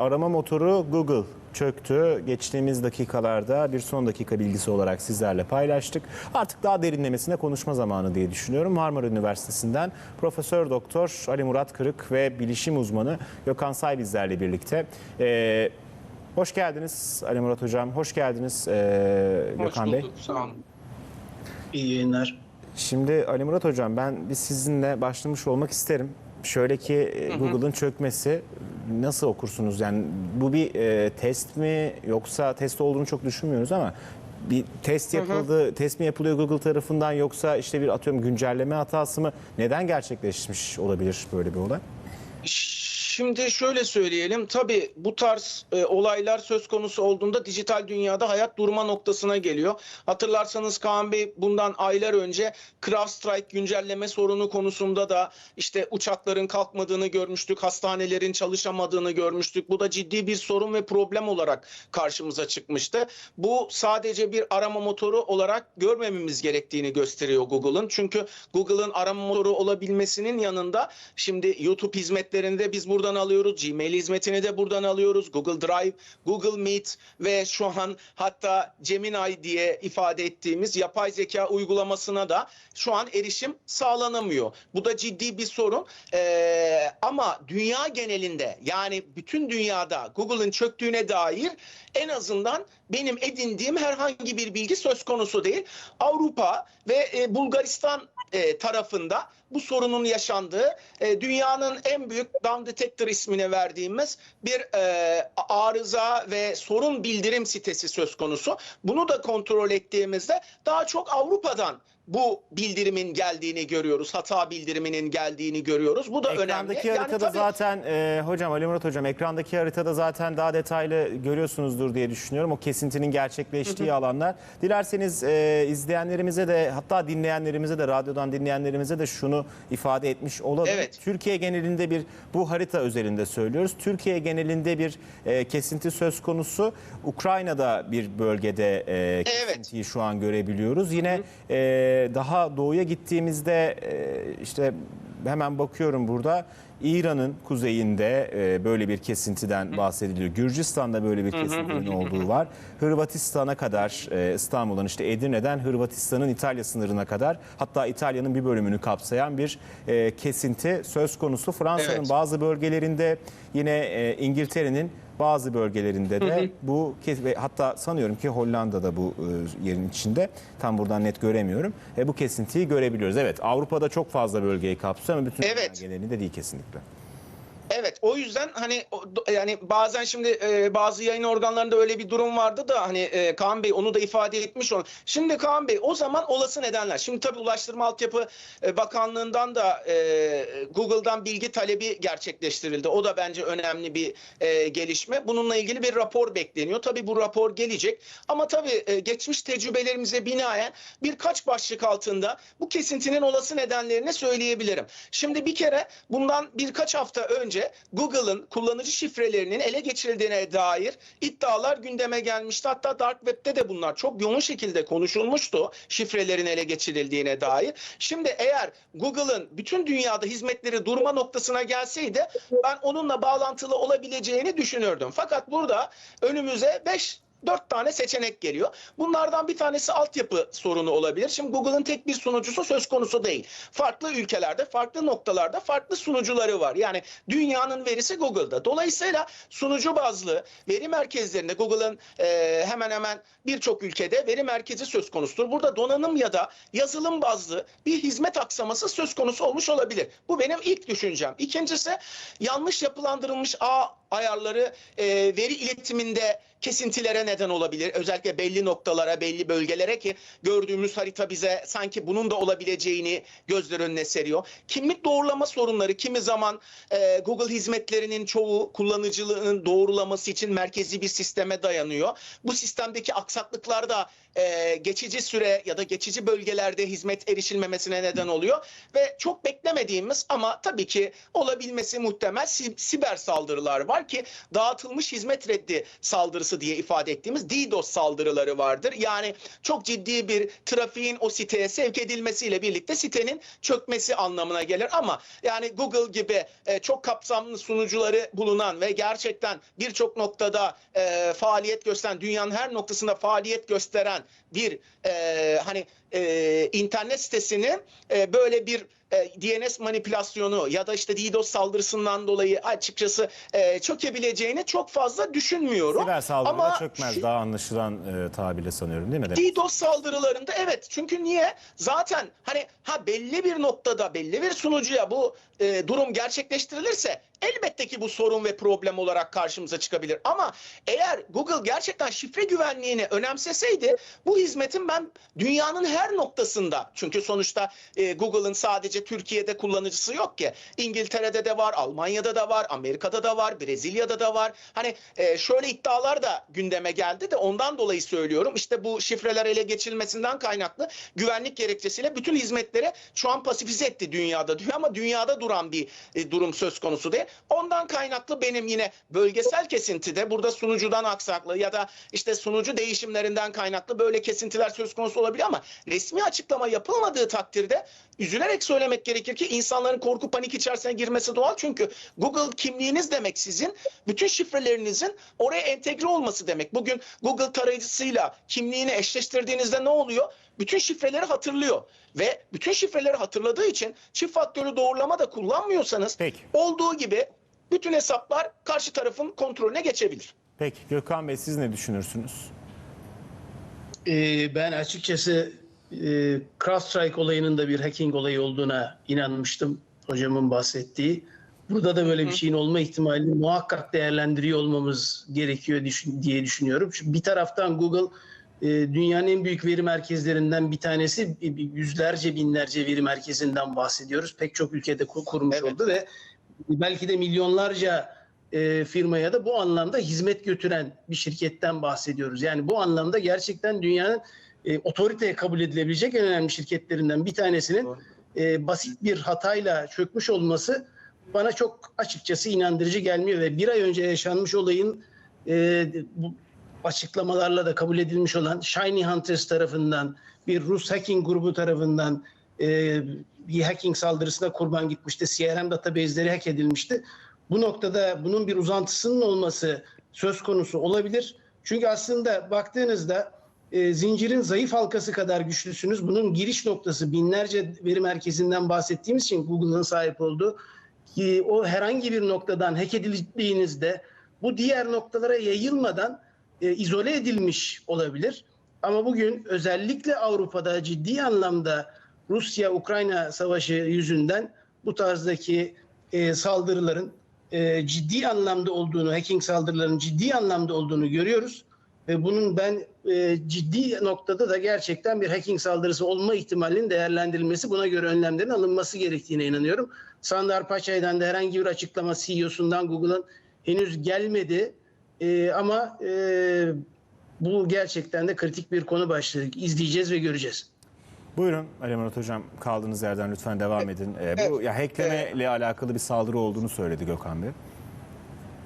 arama motoru Google çöktü. Geçtiğimiz dakikalarda bir son dakika bilgisi olarak sizlerle paylaştık. Artık daha derinlemesine konuşma zamanı diye düşünüyorum. Marmara Üniversitesi'nden Profesör Doktor Ali Murat Kırık ve bilişim uzmanı Gökhan Say bizlerle birlikte. Ee, hoş geldiniz Ali Murat Hocam. Hoş geldiniz ee, Hoş Gökhan Bey. bulduk, Sağ olun. İyi yayınlar. Şimdi Ali Murat Hocam ben biz sizinle başlamış olmak isterim. Şöyle ki Google'ın çökmesi nasıl okursunuz? Yani bu bir e, test mi yoksa test olduğunu çok düşünmüyoruz ama bir test yapıldı, test mi yapılıyor Google tarafından yoksa işte bir atıyorum güncelleme hatası mı? Neden gerçekleşmiş olabilir böyle bir olay? Şimdi şöyle söyleyelim. Tabii bu tarz e, olaylar söz konusu olduğunda dijital dünyada hayat durma noktasına geliyor. Hatırlarsanız Kaan Bey bundan aylar önce CrowdStrike güncelleme sorunu konusunda da işte uçakların kalkmadığını görmüştük, hastanelerin çalışamadığını görmüştük. Bu da ciddi bir sorun ve problem olarak karşımıza çıkmıştı. Bu sadece bir arama motoru olarak görmememiz gerektiğini gösteriyor Google'ın. Çünkü Google'ın arama motoru olabilmesinin yanında şimdi YouTube hizmetlerinde biz buradan alıyoruz. Gmail hizmetini de buradan alıyoruz. Google Drive, Google Meet ve şu an hatta Gemini diye ifade ettiğimiz yapay zeka uygulamasına da şu an erişim sağlanamıyor. Bu da ciddi bir sorun. Ee, ama dünya genelinde yani bütün dünyada Google'ın çöktüğüne dair en azından benim edindiğim herhangi bir bilgi söz konusu değil. Avrupa ve e, Bulgaristan e, tarafında bu sorunun yaşandığı e, dünyanın en büyük down detector ismine verdiğimiz bir e, arıza ve sorun bildirim sitesi söz konusu. Bunu da kontrol ettiğimizde daha çok Avrupa'dan bu bildirimin geldiğini görüyoruz. Hata bildiriminin geldiğini görüyoruz. Bu da önemli. Ekrandaki Yani haritada tabii- zaten e, hocam Ali Murat hocam ekrandaki haritada zaten daha detaylı görüyorsunuzdur diye düşünüyorum. O kesintinin gerçekleştiği alanlar. Dilerseniz e, izleyenlerimize de hatta dinleyenlerimize de radyodan dinleyenlerimize de şunu ifade etmiş olalım. Evet. Türkiye genelinde bir bu harita özelinde söylüyoruz. Türkiye genelinde bir e, kesinti söz konusu. Ukrayna'da bir bölgede e, kesintiyi şu an görebiliyoruz. Yine e, daha doğuya gittiğimizde e, işte hemen bakıyorum burada İran'ın kuzeyinde e, böyle bir kesintiden bahsediliyor. Gürcistan'da böyle bir kesintinin olduğu var. Hırvatistan'a kadar e, İstanbul'dan işte Edirne'den Hırvatistan'ın İtalya sınırına kadar hatta İtalya'nın bir bölümünü kapsayan bir kesinti söz konusu. Fransa'nın Evet. bazı bölgelerinde yine İngiltere'nin bazı bölgelerinde de bu kes- ve hatta sanıyorum ki Hollanda'da bu e, yerin içinde tam buradan net göremiyorum. E, bu kesintiyi görebiliyoruz. Evet Avrupa'da çok fazla bölgeyi kapsıyor ama bütün Evet. dünya genelinde değil kesinlikle. Evet o yüzden hani yani bazen şimdi e, bazı yayın organlarında öyle bir durum vardı da hani e, Kaan Bey onu da ifade etmiş olun. Şimdi Kaan Bey o zaman olası nedenler. Şimdi tabii Ulaştırma Altyapı e, Bakanlığı'ndan da e, Google'dan bilgi talebi gerçekleştirildi. O da bence önemli bir e, gelişme. Bununla ilgili bir rapor bekleniyor. Tabii bu rapor gelecek. Ama tabii e, geçmiş tecrübelerimize binaen birkaç başlık altında bu kesintinin olası nedenlerini söyleyebilirim. Şimdi bir kere bundan birkaç hafta önce Google'ın kullanıcı şifrelerinin ele geçirildiğine dair iddialar gündeme gelmişti. Hatta Dark Web'de de bunlar çok yoğun şekilde konuşulmuştu şifrelerin ele geçirildiğine dair. Şimdi eğer Google'ın bütün dünyada hizmetleri durma noktasına gelseydi ben onunla bağlantılı olabileceğini düşünürdüm. Fakat burada önümüze 5 Dört tane seçenek geliyor. Bunlardan bir tanesi altyapı sorunu olabilir. Şimdi Google'ın tek bir sunucusu söz konusu değil. Farklı ülkelerde, farklı noktalarda farklı sunucuları var. Yani dünyanın verisi Google'da. Dolayısıyla sunucu bazlı veri merkezlerinde Google'ın e, hemen hemen birçok ülkede veri merkezi söz konusudur. Burada donanım ya da yazılım bazlı bir hizmet aksaması söz konusu olmuş olabilir. Bu benim ilk düşüncem. İkincisi yanlış yapılandırılmış ağ ayarları e, veri iletiminde kesintilere neden olabilir. Özellikle belli noktalara, belli bölgelere ki gördüğümüz harita bize sanki bunun da olabileceğini gözler önüne seriyor. Kimlik doğrulama sorunları kimi zaman e, Google hizmetlerinin çoğu kullanıcılığının doğrulaması için merkezi bir sisteme dayanıyor. Bu sistemdeki aksaklıklar da e, geçici süre ya da geçici bölgelerde hizmet erişilmemesine neden oluyor ve çok beklemediğimiz ama tabii ki olabilmesi muhtemel si- siber saldırılar var ki dağıtılmış hizmet reddi saldırısı diye ifade ettiğimiz DDoS saldırıları vardır. Yani çok ciddi bir trafiğin o siteye sevk edilmesiyle birlikte sitenin çökmesi anlamına gelir. Ama yani Google gibi e, çok kapsamlı sunucuları bulunan ve gerçekten birçok noktada e, faaliyet gösteren, dünyanın her noktasında faaliyet gösteren done. Bir e, hani e, internet sitesini e, böyle bir e, DNS manipülasyonu ya da işte DDoS saldırısından dolayı açıkçası e, çökebileceğini çok fazla düşünmüyorum. Siber saldırıda Ama çökmez. şu- Daha anlaşılan e, tabirle sanıyorum değil mi? Demet? DDoS saldırılarında evet çünkü niye? Zaten hani ha belli bir noktada belli bir sunucuya bu e, durum gerçekleştirilirse elbette ki bu sorun ve problem olarak karşımıza çıkabilir. Ama eğer Google gerçekten şifre güvenliğini önemseseydi bu hizmetin ben dünyanın her noktasında çünkü sonuçta e, Google'ın sadece Türkiye'de kullanıcısı yok ki. İngiltere'de de var, Almanya'da da var, Amerika'da da var, Brezilya'da da var. Hani e, şöyle iddialar da gündeme geldi de ondan dolayı söylüyorum. İşte bu şifreler ele geçirilmesinden kaynaklı güvenlik gerekçesiyle bütün hizmetleri şu an pasifize etti dünyada diyor ama dünyada duran bir e, durum söz konusu değil. Ondan kaynaklı benim yine bölgesel kesintide burada sunucudan aksaklığı ya da işte sunucu değişimlerinden kaynaklı böyle kesintiler söz konusu olabilir ama resmi açıklama yapılmadığı takdirde üzülerek söylemek gerekir ki insanların korku panik içerisine girmesi doğal. Çünkü Google kimliğiniz demek sizin bütün şifrelerinizin oraya entegre olması demek. Bugün Google tarayıcısıyla kimliğini eşleştirdiğinizde ne oluyor? Bütün şifreleri hatırlıyor ve bütün şifreleri hatırladığı için çift faktörlü doğrulama da kullanmıyorsanız Peki. olduğu gibi bütün hesaplar karşı tarafın kontrolüne geçebilir. Peki Gökhan Bey siz ne düşünürsünüz? Ee, ben açıkçası e, CrowdStrike olayının da bir hacking olayı olduğuna inanmıştım. Hocamın bahsettiği. Burada da böyle bir şeyin olma ihtimalini muhakkak değerlendiriyor olmamız gerekiyor düşün- diye düşünüyorum. Çünkü bir taraftan Google e, dünyanın en büyük veri merkezlerinden bir tanesi. Yüzlerce binlerce veri merkezinden bahsediyoruz. Pek çok ülkede ku- kurmuş Evet. oldu ve belki de milyonlarca e, firmaya da bu anlamda hizmet götüren bir şirketten bahsediyoruz. Yani bu anlamda gerçekten dünyanın e, otoriteye kabul edilebilecek en önemli şirketlerinden bir tanesinin e, basit bir hatayla çökmüş olması bana çok açıkçası inandırıcı gelmiyor ve bir ay önce yaşanmış olayın e, bu açıklamalarla da kabul edilmiş olan Shiny Hunters tarafından bir Rus hacking grubu tarafından e, bir hacking saldırısına kurban gitmişti. CRM database'leri hack edilmişti. Bu noktada bunun bir uzantısının olması söz konusu olabilir. Çünkü aslında baktığınızda e, zincirin zayıf halkası kadar güçlüsünüz. Bunun giriş noktası binlerce veri merkezinden bahsettiğimiz için Google'ın sahip olduğu ki o herhangi bir noktadan hack edildiğinizde bu diğer noktalara yayılmadan e, izole edilmiş olabilir. Ama bugün özellikle Avrupa'da ciddi anlamda Rusya-Ukrayna savaşı yüzünden bu tarzdaki e, saldırıların e, ciddi anlamda olduğunu, hacking saldırılarının ciddi anlamda olduğunu görüyoruz. Ve bunun ben e, ciddi noktada da gerçekten bir hacking saldırısı olma ihtimalinin değerlendirilmesi, buna göre önlemlerin alınması gerektiğine inanıyorum. Sandar Paçay'dan da herhangi bir açıklama CEO'sundan Google'ın henüz gelmedi. E, ama e, bu gerçekten de kritik bir konu başlığı. İzleyeceğiz ve göreceğiz. Buyurun Ali Murat Hocam kaldığınız yerden lütfen devam edin. E, bu ya hackleme ile alakalı bir saldırı olduğunu söyledi Gökhan Bey.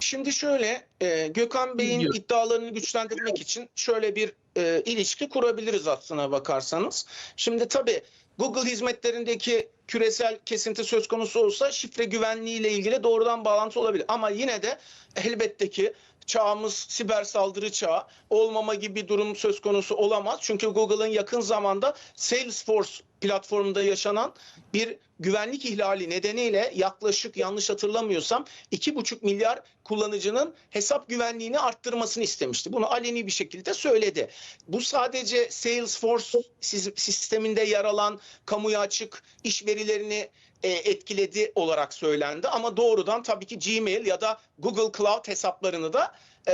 Şimdi şöyle e, Gökhan Bey'in iddialarını güçlendirmek için şöyle bir e, ilişki kurabiliriz aslına bakarsanız. Şimdi tabii Google hizmetlerindeki küresel kesinti söz konusu olsa şifre güvenliği ile ilgili doğrudan bağlantı olabilir. Ama yine de elbette ki çağımız siber saldırı çağı olmama gibi bir durum söz konusu olamaz. Çünkü Google'ın yakın zamanda Salesforce platformunda yaşanan bir güvenlik ihlali nedeniyle yaklaşık yanlış hatırlamıyorsam 2,5 milyar kullanıcının hesap güvenliğini arttırmasını istemişti. Bunu aleni bir şekilde söyledi. Bu sadece Salesforce sisteminde yer alan kamuya açık iş verilerini e, etkiledi olarak söylendi ama doğrudan tabii ki Gmail ya da Google Cloud hesaplarını da e,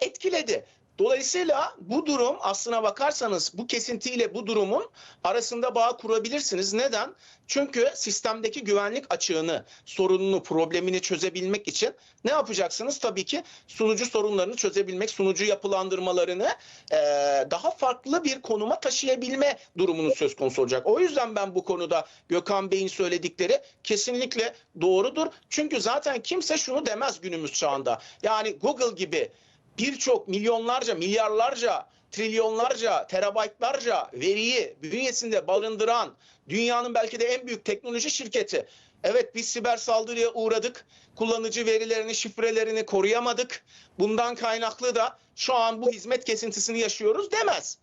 etkiledi. Dolayısıyla bu durum aslına bakarsanız bu kesintiyle bu durumun arasında bağ kurabilirsiniz. Neden? Çünkü sistemdeki güvenlik açığını, sorununu, problemini çözebilmek için ne yapacaksınız? Tabii ki sunucu sorunlarını çözebilmek, sunucu yapılandırmalarını eee, daha farklı bir konuma taşıyabilme durumunun söz konusu olacak. O yüzden ben bu konuda Gökhan Bey'in söyledikleri kesinlikle doğrudur. Çünkü zaten kimse şunu demez günümüz çağında. Yani Google gibi birçok milyonlarca, milyarlarca, trilyonlarca, terabaytlarca veriyi bünyesinde barındıran dünyanın belki de en büyük teknoloji şirketi. Evet biz siber saldırıya uğradık. Kullanıcı verilerini, şifrelerini koruyamadık. Bundan kaynaklı da şu an bu hizmet kesintisini yaşıyoruz demez.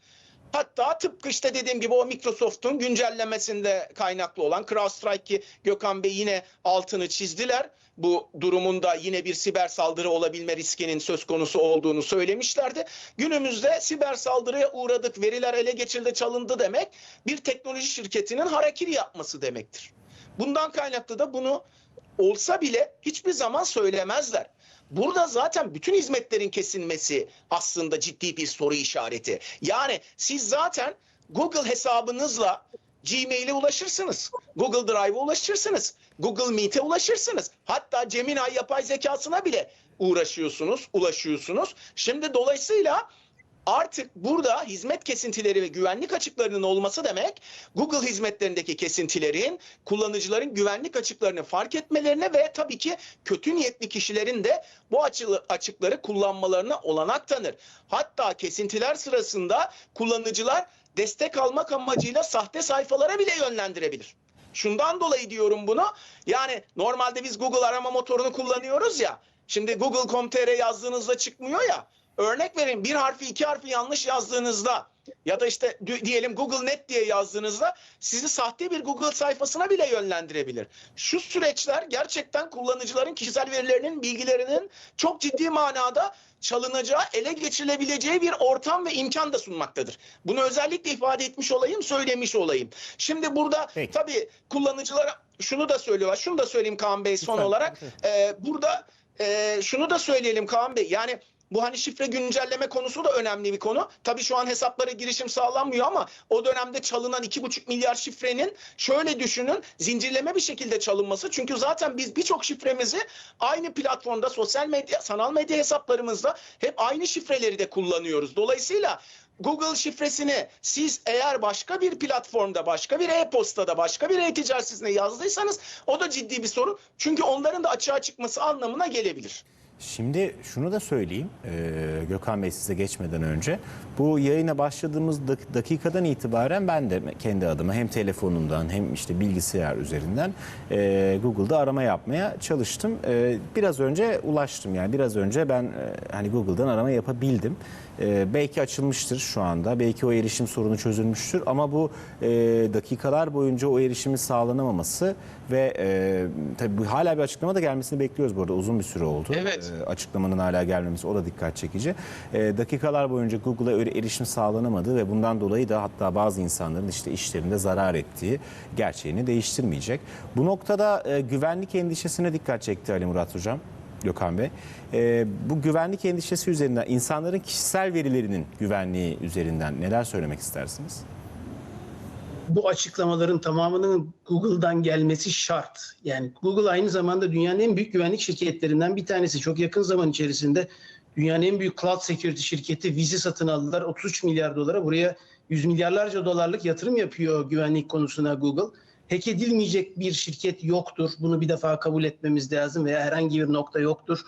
Hatta tıpkı işte dediğim gibi o Microsoft'un güncellemesinde kaynaklı olan CrowdStrike ki Gökhan Bey yine altını çizdiler. Bu durumunda yine bir siber saldırı olabilme riskinin söz konusu olduğunu söylemişlerdi. Günümüzde siber saldırıya uğradık, veriler ele geçirildi, çalındı demek bir teknoloji şirketinin harakiri yapması demektir. Bundan kaynaklı da bunu olsa bile hiçbir zaman söylemezler. Burada zaten bütün hizmetlerin kesilmesi aslında ciddi bir soru işareti. Yani siz zaten Google hesabınızla Gmail'e ulaşırsınız. Google Drive'a ulaşırsınız. Google Meet'e ulaşırsınız. Hatta Gemini yapay zekasına bile uğraşıyorsunuz, ulaşıyorsunuz. Şimdi dolayısıyla artık burada hizmet kesintileri ve güvenlik açıklarının olması demek Google hizmetlerindeki kesintilerin kullanıcıların güvenlik açıklarını fark etmelerine ve tabii ki kötü niyetli kişilerin de bu açı- açıkları kullanmalarına olanak tanır. Hatta kesintiler sırasında kullanıcılar destek almak amacıyla sahte sayfalara bile yönlendirebilir. Şundan dolayı diyorum bunu. Yani normalde biz Google arama motorunu kullanıyoruz ya. Şimdi google.com.tr yazdığınızda çıkmıyor ya. Örnek vereyim bir harfi iki harfi yanlış yazdığınızda ya da işte di- diyelim Google Net diye yazdığınızda sizi sahte bir Google sayfasına bile yönlendirebilir. Şu süreçler gerçekten kullanıcıların kişisel verilerinin, bilgilerinin çok ciddi manada çalınacağı, ele geçirilebileceği bir ortam ve imkan da sunmaktadır. Bunu özellikle ifade etmiş olayım, söylemiş olayım. Şimdi burada Peki. tabii kullanıcılara şunu da söylüyorlar. Şunu da söyleyeyim Kaan Bey son Lütfen. olarak. Ee, burada e, şunu da söyleyelim Kaan Bey. Yani bu hani şifre güncelleme konusu da önemli bir konu. Tabii şu an hesaplara girişim sağlanmıyor ama o dönemde çalınan 2,5 milyar şifrenin şöyle düşünün zincirleme bir şekilde çalınması. Çünkü zaten biz birçok şifremizi aynı platformda sosyal medya, sanal medya hesaplarımızda hep aynı şifreleri de kullanıyoruz. Dolayısıyla Google şifresini siz eğer başka bir platformda, başka bir e-postada, başka bir e-ticaret yazdıysanız o da ciddi bir sorun. Çünkü onların da açığa çıkması anlamına gelebilir. Şimdi şunu da söyleyeyim Gökhan Bey size geçmeden önce. Bu yayına başladığımız dak- dakikadan itibaren ben de kendi adıma hem telefonumdan hem işte bilgisayar üzerinden Google'da arama yapmaya çalıştım. Biraz önce ulaştım yani biraz önce ben hani Google'dan arama yapabildim. Belki açılmıştır şu anda belki o erişim sorunu çözülmüştür ama bu dakikalar boyunca o erişimin sağlanamaması ve tabii hala bir açıklama da gelmesini bekliyoruz bu arada uzun bir süre oldu. Evet. E, açıklamanın hala gelmemesi o da dikkat çekici. E, dakikalar boyunca Google'a erişim sağlanamadı ve bundan dolayı da hatta bazı insanların işte işlerinde zarar ettiği gerçeğini değiştirmeyecek. Bu noktada e, güvenlik endişesine dikkat çekti Ali Murat Hocam. Gökhan Bey. E, bu güvenlik endişesi üzerinden insanların kişisel verilerinin güvenliği üzerinden neler söylemek istersiniz? Bu açıklamaların tamamının Google'dan gelmesi şart. Yani Google aynı zamanda dünyanın en büyük güvenlik şirketlerinden bir tanesi. Çok yakın zaman içerisinde dünyanın en büyük cloud security şirketi Viz'i satın aldılar. 33 milyar dolara buraya yüz milyarlarca dolarlık yatırım yapıyor güvenlik konusuna Google. Hack edilmeyecek bir şirket yoktur. Bunu bir defa kabul etmemiz lazım veya herhangi bir nokta yoktur.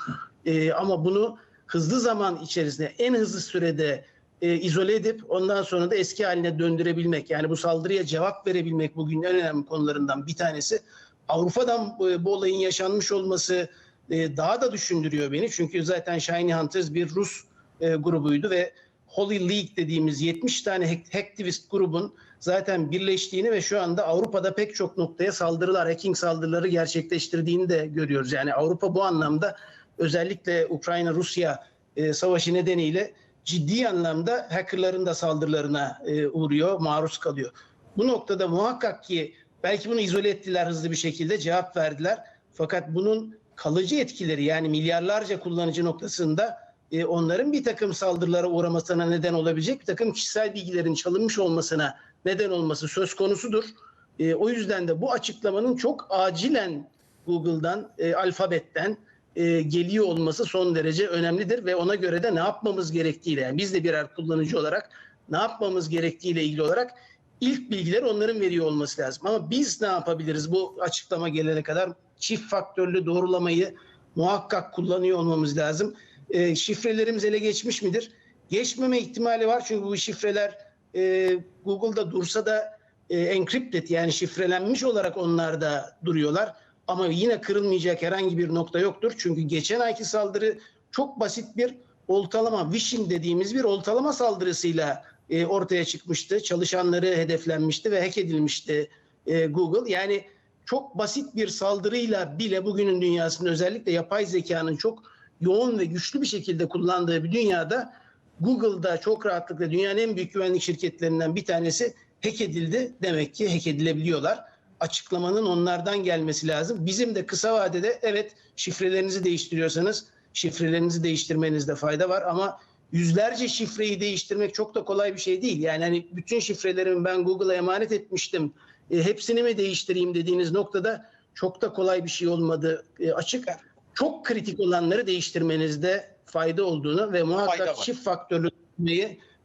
Ee, ama bunu hızlı zaman içerisinde en hızlı sürede e, izole edip ondan sonra da eski haline döndürebilmek. Yani bu saldırıya cevap verebilmek bugün en önemli konularından bir tanesi. Avrupa'dan bu, bu olayın yaşanmış olması e, daha da düşündürüyor beni. Çünkü zaten Shiny Hunters bir Rus e, grubuydu ve Holy League dediğimiz 70 tane hack- hacktivist grubun zaten birleştiğini ve şu anda Avrupa'da pek çok noktaya saldırılar, hacking saldırıları gerçekleştirdiğini de görüyoruz. Yani Avrupa bu anlamda özellikle Ukrayna-Rusya e, savaşı nedeniyle ciddi anlamda hackerların da saldırılarına e, uğruyor, maruz kalıyor. Bu noktada muhakkak ki belki bunu izole ettiler hızlı bir şekilde cevap verdiler. Fakat bunun kalıcı etkileri yani milyarlarca kullanıcı noktasında e, onların bir takım saldırılara uğramasına neden olabilecek bir takım kişisel bilgilerin çalınmış olmasına neden olması söz konusudur. E, o yüzden de bu açıklamanın çok acilen Google'dan, e, alfabetten e, geliyor olması son derece önemlidir ve ona göre de ne yapmamız gerektiğiyle yani biz de birer kullanıcı olarak ne yapmamız gerektiğiyle ilgili olarak ilk bilgiler onların veriyor olması lazım. Ama biz ne yapabiliriz bu açıklama gelene kadar çift faktörlü doğrulamayı muhakkak kullanıyor olmamız lazım. e, şifrelerimiz ele geçmiş midir? Geçmeme ihtimali var çünkü bu şifreler e, Google'da dursa da e, encrypted yani şifrelenmiş olarak onlarda duruyorlar. Ama yine kırılmayacak herhangi bir nokta yoktur. Çünkü geçen ayki saldırı çok basit bir oltalama, phishing dediğimiz bir oltalama saldırısıyla e, ortaya çıkmıştı. Çalışanları hedeflenmişti ve hack edilmişti e, Google. Yani çok basit bir saldırıyla bile bugünün dünyasında özellikle yapay zekanın çok yoğun ve güçlü bir şekilde kullandığı bir dünyada Google'da çok rahatlıkla dünyanın en büyük güvenlik şirketlerinden bir tanesi hack edildi. Demek ki hack edilebiliyorlar. Açıklamanın onlardan gelmesi lazım. Bizim de kısa vadede evet şifrelerinizi değiştiriyorsanız şifrelerinizi değiştirmenizde fayda var ama yüzlerce şifreyi değiştirmek çok da kolay bir şey değil. Yani hani bütün şifrelerimi ben Google'a emanet etmiştim. E, hepsini mi değiştireyim dediğiniz noktada çok da kolay bir şey olmadı e, açık. Çok kritik olanları değiştirmenizde fayda olduğunu ve muhakkak çift faktörlü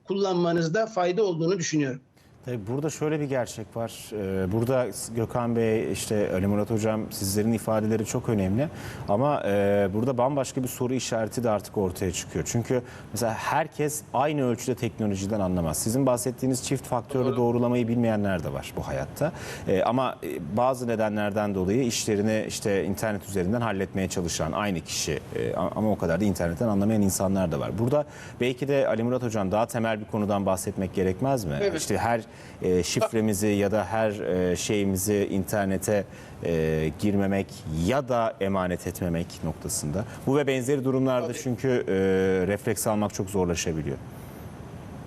kullanmanızda fayda olduğunu düşünüyorum. Tabii burada şöyle bir gerçek var. Ee, Burada Gökhan Bey, işte Ali Murat Hocam sizlerin ifadeleri çok önemli. Ama e, burada bambaşka bir soru işareti de artık ortaya çıkıyor. Çünkü mesela herkes aynı ölçüde teknolojiden anlamaz. Sizin bahsettiğiniz çift faktörlü doğrulamayı bilmeyenler de var bu hayatta. E, Ama e, bazı nedenlerden dolayı işlerini işte internet üzerinden halletmeye çalışan aynı kişi e, ama o kadar da internetten anlamayan insanlar da var. Burada belki de Ali Murat Hocam daha temel bir konudan bahsetmek gerekmez mi? Evet. İşte her e, şifremizi ya da her e, şeyimizi internete e, girmemek ya da emanet etmemek noktasında. Bu ve benzeri durumlarda Tabii. çünkü e, refleks almak çok zorlaşabiliyor.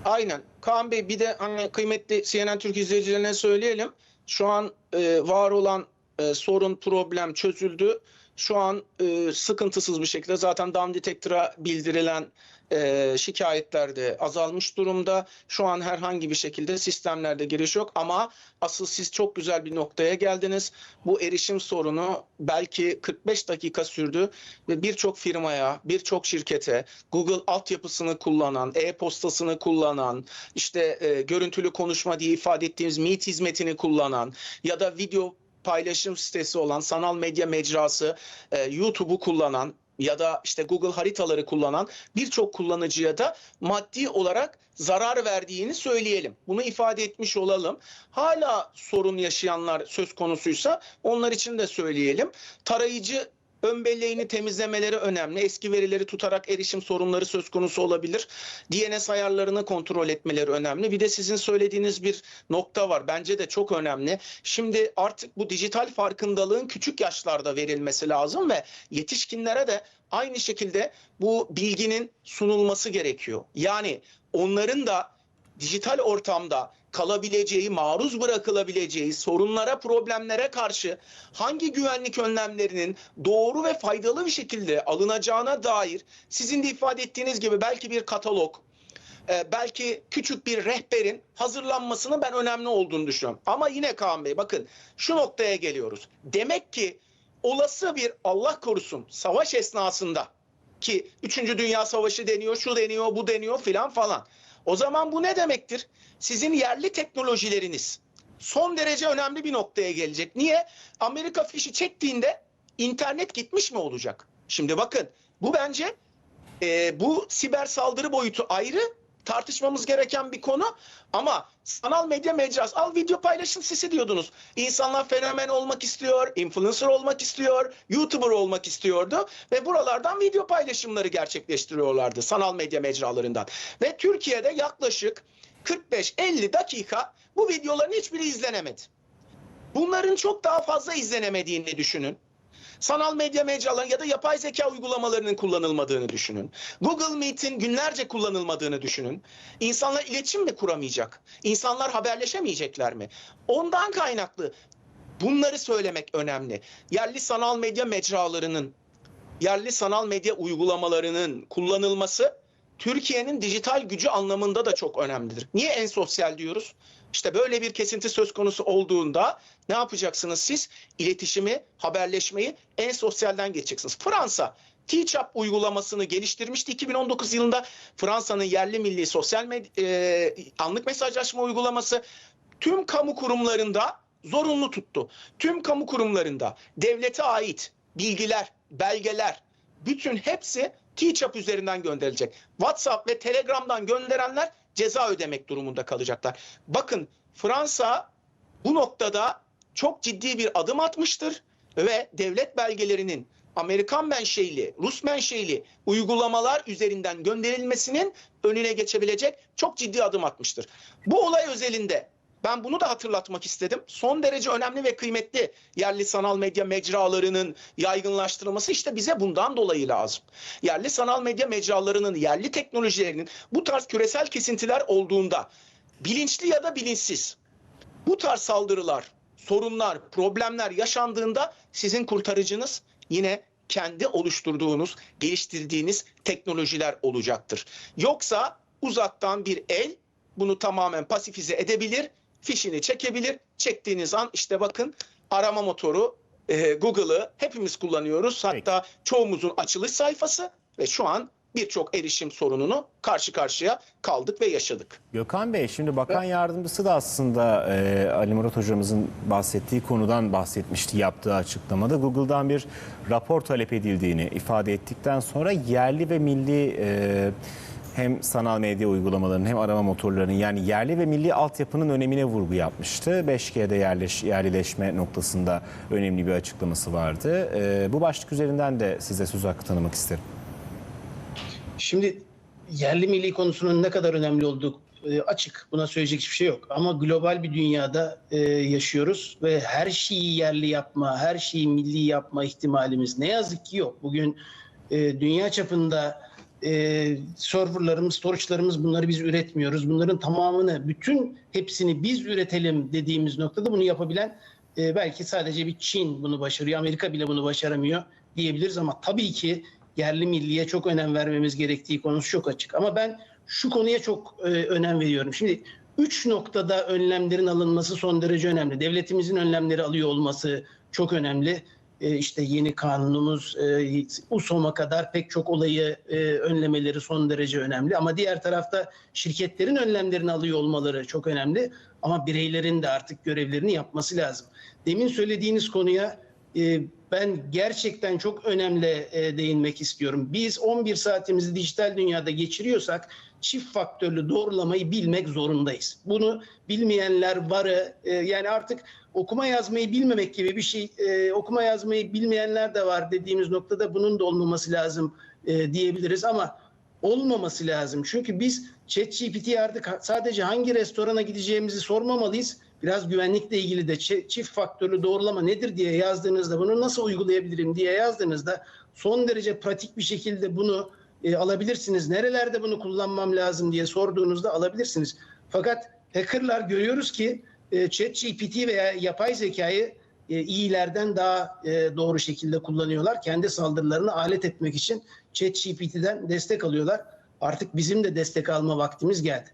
Aynen. Kaan Bey bir de hani kıymetli CNN Türk izleyicilerine söyleyelim. Şu an e, var olan e, sorun, problem çözüldü. Şu an e, sıkıntısız bir şekilde zaten Down Detector'a bildirilen e, şikayetler de azalmış durumda. Şu an herhangi bir şekilde sistemlerde giriş yok ama asıl siz çok güzel bir noktaya geldiniz. Bu erişim sorunu belki 45 dakika sürdü ve birçok firmaya, birçok şirkete Google altyapısını kullanan, e-postasını kullanan, işte e, görüntülü konuşma diye ifade ettiğimiz Meet hizmetini kullanan ya da video paylaşım sitesi olan sanal medya mecrası e, YouTube'u kullanan ya da işte Google haritaları kullanan birçok kullanıcıya da maddi olarak zarar verdiğini söyleyelim. Bunu ifade etmiş olalım. Hala sorun yaşayanlar söz konusuysa onlar için de söyleyelim. Tarayıcı ön belleğini temizlemeleri önemli. Eski verileri tutarak erişim sorunları söz konusu olabilir. DNS ayarlarını kontrol etmeleri önemli. Bir de sizin söylediğiniz bir nokta var. Bence de çok önemli. Şimdi artık bu dijital farkındalığın küçük yaşlarda verilmesi lazım ve yetişkinlere de aynı şekilde bu bilginin sunulması gerekiyor. Yani onların da dijital ortamda kalabileceği, maruz bırakılabileceği sorunlara, problemlere karşı hangi güvenlik önlemlerinin doğru ve faydalı bir şekilde alınacağına dair sizin de ifade ettiğiniz gibi belki bir katalog, e, belki küçük bir rehberin hazırlanmasının ben önemli olduğunu düşünüyorum. Ama yine Kaan Bey bakın şu noktaya geliyoruz. Demek ki olası bir Allah korusun savaş esnasında ki 3. Dünya Savaşı deniyor, şu deniyor, bu deniyor filan falan. O zaman bu ne demektir? Sizin yerli teknolojileriniz son derece önemli bir noktaya gelecek. Niye? Amerika fişi çektiğinde internet gitmiş mi olacak? Şimdi bakın bu bence e, bu siber saldırı boyutu ayrı tartışmamız gereken bir konu ama sanal medya mecrası al video paylaşım sitesi diyordunuz. İnsanlar fenomen olmak istiyor, influencer olmak istiyor, YouTuber olmak istiyordu ve buralardan video paylaşımları gerçekleştiriyorlardı sanal medya mecralarından. Ve Türkiye'de yaklaşık 45-50 dakika bu videoların hiçbiri izlenemedi. Bunların çok daha fazla izlenemediğini düşünün. Sanal medya mecraları ya da yapay zeka uygulamalarının kullanılmadığını düşünün. Google Meet'in günlerce kullanılmadığını düşünün. İnsanlar iletişim mi kuramayacak? İnsanlar haberleşemeyecekler mi? Ondan kaynaklı bunları söylemek önemli. Yerli sanal medya mecralarının, yerli sanal medya uygulamalarının kullanılması Türkiye'nin dijital gücü anlamında da çok önemlidir. Niye en sosyal diyoruz? İşte böyle bir kesinti söz konusu olduğunda ne yapacaksınız siz? İletişimi, haberleşmeyi en sosyalden geçeceksiniz. Fransa T-Chat uygulamasını geliştirmişti. 2019 yılında Fransa'nın yerli milli sosyal med- e, anlık mesajlaşma uygulaması tüm kamu kurumlarında zorunlu tuttu. Tüm kamu kurumlarında devlete ait bilgiler, belgeler, bütün hepsi T-Chap üzerinden gönderilecek. WhatsApp ve Telegram'dan gönderenler ceza ödemek durumunda kalacaklar. Bakın Fransa bu noktada çok ciddi bir adım atmıştır ve devlet belgelerinin Amerikan menşeili, Rus menşeili uygulamalar üzerinden gönderilmesinin önüne geçebilecek çok ciddi adım atmıştır. Bu olay özelinde ben bunu da hatırlatmak istedim. Son derece önemli ve kıymetli yerli sanal medya mecralarının yaygınlaştırılması işte bize bundan dolayı lazım. Yerli sanal medya mecralarının, yerli teknolojilerinin bu tarz küresel kesintiler olduğunda bilinçli ya da bilinçsiz bu tarz saldırılar, sorunlar, problemler yaşandığında sizin kurtarıcınız yine kendi oluşturduğunuz, geliştirdiğiniz teknolojiler olacaktır. Yoksa uzaktan bir el bunu tamamen pasifize edebilir, fişini çekebilir. Çektiğiniz an işte bakın arama motoru e, Google'ı hepimiz kullanıyoruz. Hatta çoğumuzun açılış sayfası ve şu an birçok erişim sorununu karşı karşıya kaldık ve yaşadık. Gökhan Bey şimdi bakan yardımcısı da aslında e, Ali Murat hocamızın bahsettiği konudan bahsetmişti yaptığı açıklamada. Google'dan bir rapor talep edildiğini ifade ettikten sonra yerli ve milli e, hem sanal medya uygulamalarının hem arama motorlarının yani yerli ve milli altyapının önemine vurgu yapmıştı. 5G'de yerleş, yerlileşme noktasında önemli bir açıklaması vardı. E, bu başlık üzerinden de size söz hakkı tanımak isterim. Şimdi yerli milli konusunun ne kadar önemli olduğu e, açık. Buna söyleyecek hiçbir şey yok. Ama global bir dünyada e, yaşıyoruz ve her şeyi yerli yapma, her şeyi milli yapma ihtimalimiz ne yazık ki yok. Bugün e, dünya çapında e, serverlarımız, storage'larımız bunları biz üretmiyoruz. Bunların tamamını, bütün hepsini biz üretelim dediğimiz noktada bunu yapabilen e, belki sadece bir Çin bunu başarıyor. Amerika bile bunu başaramıyor diyebiliriz ama tabii ki yerli milliye çok önem vermemiz gerektiği konusu çok açık. Ama ben şu konuya çok e, önem veriyorum. Şimdi üç noktada önlemlerin alınması son derece önemli. Devletimizin önlemleri alıyor olması çok önemli. E, işte yeni kanunumuz, e, USOM'a kadar pek çok olayı e, önlemeleri son derece önemli. Ama diğer tarafta şirketlerin önlemlerini alıyor olmaları çok önemli. Ama bireylerin de artık görevlerini yapması lazım. Demin söylediğiniz konuya ben gerçekten çok önemli değinmek istiyorum. Biz 11 saatimizi dijital dünyada geçiriyorsak çift faktörlü doğrulamayı bilmek zorundayız. Bunu bilmeyenler varı yani artık okuma yazmayı bilmemek gibi bir şey e, okuma yazmayı bilmeyenler de var dediğimiz noktada bunun da olmaması lazım e, diyebiliriz ama olmaması lazım. Çünkü biz ChatGPT'ye artık sadece hangi restorana gideceğimizi sormamalıyız. Biraz güvenlikle ilgili de çi- çift faktörlü doğrulama nedir diye yazdığınızda bunu nasıl uygulayabilirim diye yazdığınızda son derece pratik bir şekilde bunu e, alabilirsiniz. Nerelerde bunu kullanmam lazım diye sorduğunuzda alabilirsiniz. Fakat hackerlar görüyoruz ki e, ChatGPT veya yapay zekayı e, iyilerden daha e, doğru şekilde kullanıyorlar. Kendi saldırılarını alet etmek için ChatGPT'den destek alıyorlar. Artık bizim de destek alma vaktimiz geldi.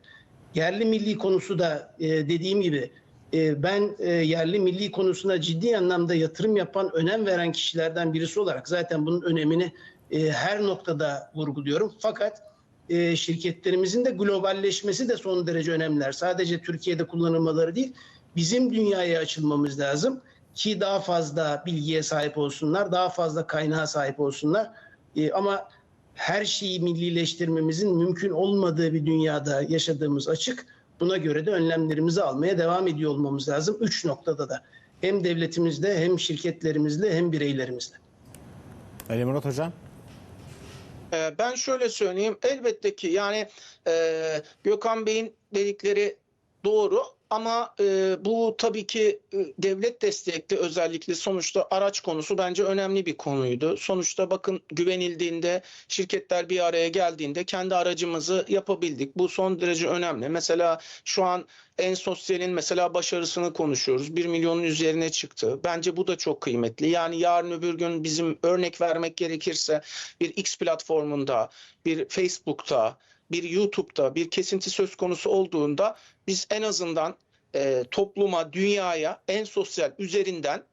Yerli milli konusu da e, dediğim gibi e, ben e, yerli milli konusuna ciddi anlamda yatırım yapan, önem veren kişilerden birisi olarak zaten bunun önemini e, her noktada vurguluyorum. Fakat e, şirketlerimizin de globalleşmesi de son derece önemliler. Sadece Türkiye'de kullanılmaları değil, bizim dünyaya açılmamız lazım ki daha fazla bilgiye sahip olsunlar, daha fazla kaynağa sahip olsunlar. E, ama her şeyi millileştirmemizin mümkün olmadığı bir dünyada yaşadığımız açık. Buna göre de önlemlerimizi almaya devam ediyor olmamız lazım. Üç noktada da hem devletimizde hem şirketlerimizle hem bireylerimizle. Ali Murat hocam. Ee, Ben şöyle söyleyeyim. Elbette ki yani e, Gökhan Bey'in dedikleri doğru ama e, bu tabii ki e, devlet destekli özellikle sonuçta araç konusu bence önemli bir konuydu. Sonuçta bakın güvenildiğinde şirketler bir araya geldiğinde kendi aracımızı yapabildik. Bu son derece önemli. Mesela şu an en sosyalin mesela başarısını konuşuyoruz. 1 milyonun üzerine çıktı. Bence bu da çok kıymetli. Yani yarın öbür gün bizim örnek vermek gerekirse bir X platformunda, bir Facebook'ta, bir YouTube'da bir kesinti söz konusu olduğunda biz en azından e, topluma, dünyaya en sosyal üzerinden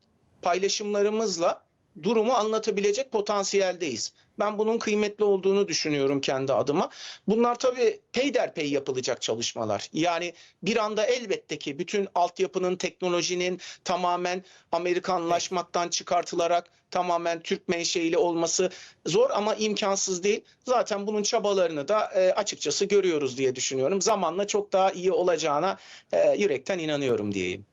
paylaşımlarımızla durumu anlatabilecek potansiyeldeyiz. Ben bunun kıymetli olduğunu düşünüyorum kendi adıma. Bunlar tabii peyderpey yapılacak çalışmalar. Yani bir anda elbette ki bütün altyapının, teknolojinin tamamen Amerikanlaşmaktan çıkartılarak tamamen Türk menşeili olması zor ama imkansız değil. Zaten bunun çabalarını da e, açıkçası görüyoruz diye düşünüyorum. Zamanla çok daha iyi olacağına e, yürekten inanıyorum diyeyim.